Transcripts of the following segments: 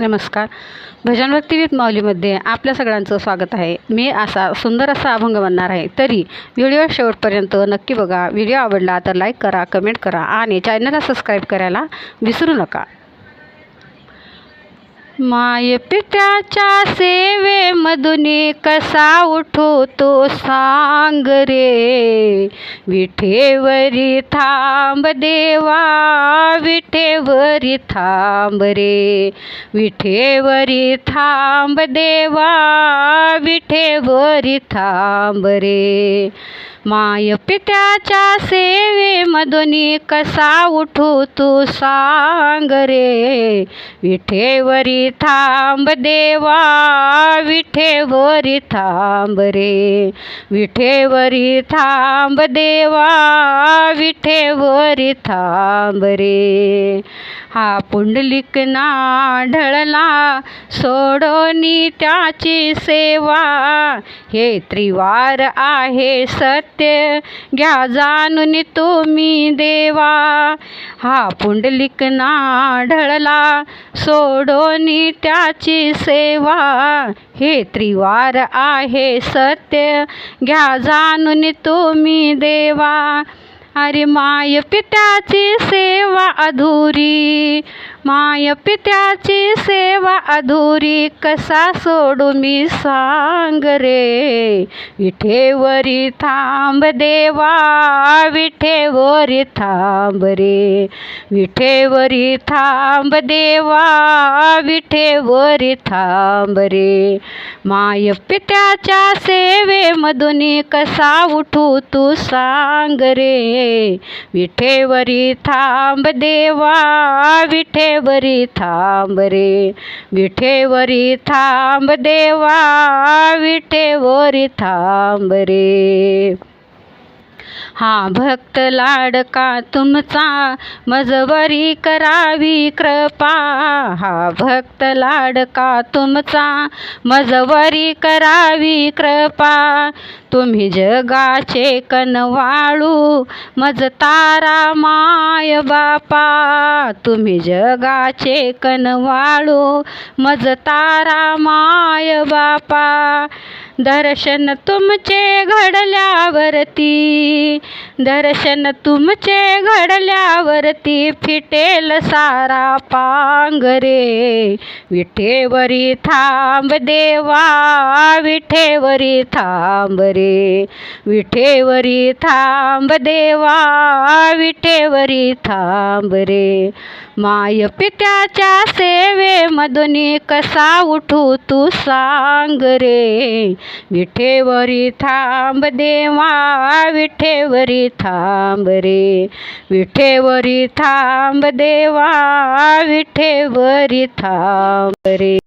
नमस्कार. भजन भक्तिवीत माऊलीमध्ये आपल्या सगळ्यांचं स्वागत आहे. मी असा सुंदर असा अभंग म्हणणार आहे. तरी व्हिडिओ शेवटपर्यंत नक्की बघा. व्हिडिओ आवडला तर लाईक करा कमेंट करा आणि चॅनलला सबस्क्राईब करायला विसरू नका. माय पित्याच्या सेवेमधून कसा उठवतो सांग रे. विठेवरी थांब देवा विठेवरी थांब रे. विठेवरी थांब देवा विठेवरी थांब रे. माय पित्याच्या सेवेमधून कसा उठू तू सांग रे? विठेवरी थांब देवा विठेवरी थांब रे. विठेवरी थांब देवा विठेवरी थांब रे. हा पुंडलिक ना ढळला सोडोनी त्याची सेवा. हे त्रिवार आहे सत्य. घ्या जाणून तुम्ही देवा. हा पुंडलिक ना ढळला सोडोनी त्याची सेवा. हे त्रिवार आहे सत्य. घ्या जाणून तुम्ही देवा. अरे माय पित्याची सेवा अधुरी. माय पित्याची सेवा अधुरी कसा सोडू मी सांग रे? विठेवरी थांब देवा विठेवरी थांब रे. विठेवरी थांब देवा विठेवरी थांब रे. माय पित्याच्या मधून कसा उठू तू सांग रे? विठेवरी थांब देवा विठेवरी थांब रे. विठेवरी थांब देवा विठेवरी थांब रे. हा भक्त लाडका तुमचा मजवरी करावी कृपा. हा भक्त लाडका तुमचा मजवरी करावी कृपा. तुम्ही जगाचे कनवाळू मज तारा माय बापा. तुम्ही जगाचे कनवाळू मज तारा माय बापा. दर्शन तुमचे घडल्यावरती दर्शन तुमचे घडल्यावरती फिटेल सारा पांगरे विठेवरी थांब देवा विठेवरी थांब रे. विठेवरी थांब देवा विठेवरी थांब रे. माय पित्याच्या सेवेमधून कसा उठू तू सांग रे? विठेवरी थांब देवा विठेवरी थांब रे. विठेवरी थांब देवा विठेवरी थांब रे.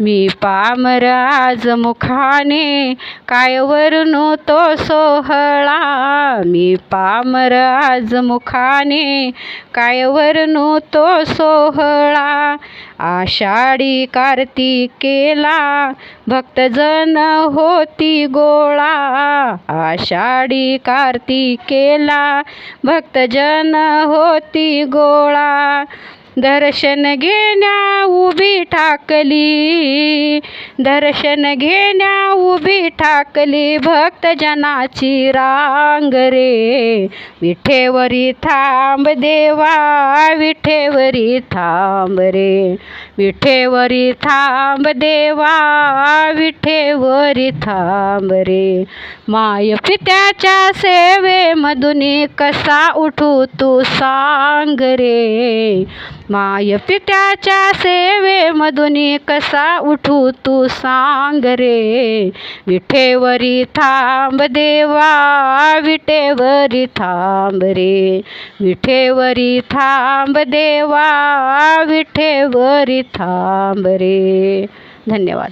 मी पामर आज मुखाने काय वरणू तो सोहळा? मी पामर आज मुखाने काय वरणू तो सोहळा? आषाढी कार्तिकेला भक्तजन होती गोळा. आषाढी कार्तिकेला भक्तजन होती गोळा. दर्शन घेण्या उभी ठाकली. दर्शन घेण्या उभी ठाकली. भक्तजनाची रांग रे. विठेवरी थांब देवा विठेवरी थांब रे. विठेवरी थांब देवा विठेवरी थांब रे. माय पित्याच्या सेवेमधून कसा उठू तू सांग रे. माय पित्याच्या सेवेमधून कसा उठू तू सांग रे? विठेवरी थांब देवा विठेवरी थांब रे. विठेवरी थांब देवा विठेवरी थांब रे. धन्यवाद.